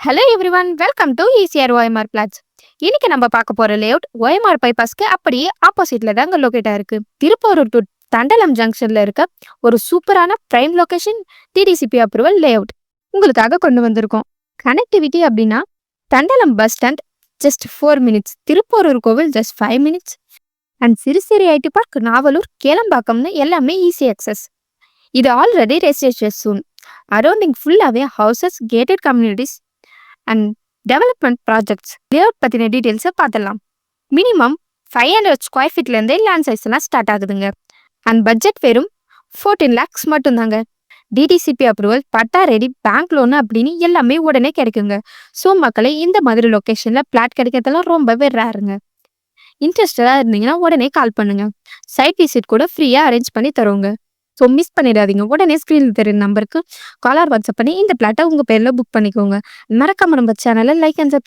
Hello everyone welcome to ECR OMR plots இன்னைக்கு நம்ம பார்க்க போற லேஅவுட் ஓஎம்ஆர் பைபாஸ்க்கு அப்படியே ஆப்போசிட்ல தாங்க லொகேட் ஆயிருக்கு. திருப்பூர் டு தண்டலம் ஜங்ஷன்ல இருக்க ஒரு சூப்பரான prime location DTCP approval layout உங்களுக்காக கொண்டு வந்திருக்கோம். கனெக்டிவிட்டி அப்படின்னா Thandalam bus stand just four minutes Thiruporur கோவில் ஜஸ்ட் ஃபைவ் மினிட்ஸ் அண்ட் சிறுசிறு ஐடி பார்க் நாவலூர் கேளம்பாக்கம்னு எல்லாமே ஈஸி அக்சஸ் இது ஆல்ரெடி ரெசிடென்ஷியல் சூன் அரௌண்டிங் ஃபுல்லாகவே houses gated communities and development projects layout பற்றின டீட்டெயில்ஸை பார்த்துடலாம். மினிமம் ஃபைவ் ஹண்ட்ரட் ஸ்கொயர் ஃபீட்லேருந்தே லேண்ட் சைஸ் எல்லாம் ஸ்டார்ட் ஆகுதுங்க. அண்ட் பட்ஜெட் வெறும் ஃபோர்டீன் லேக்ஸ் மட்டும்தாங்க. DTCP approval patta ready bank loan அப்படின்னு எல்லாமே உடனே கிடைக்குங்க. ஸோ மக்களை இந்த மாதிரி லொக்கேஷனில் பிளாட் கிடைக்கிறதெல்லாம் ரொம்பவே ரேருங்க இன்ட்ரெஸ்டடாக இருந்தீங்கன்னா உடனே கால் பண்ணுங்க. சைட் விசிட் கூட ஃப்ரீயாக அரேஞ்ச் பண்ணி தருவோங்க. ஸோ மிஸ் பண்ணிடாதீங்க. உடனே ஸ்க்ரீனில் தெரியும் நம்பருக்கு காலார் வாட்ஸ்அப் பண்ணி இந்த பிளாட்டை உங்கள் பேரில் புக் பண்ணிக்கோங்க. மறக்காம நம்ம சேனலை லைக் அண்ட்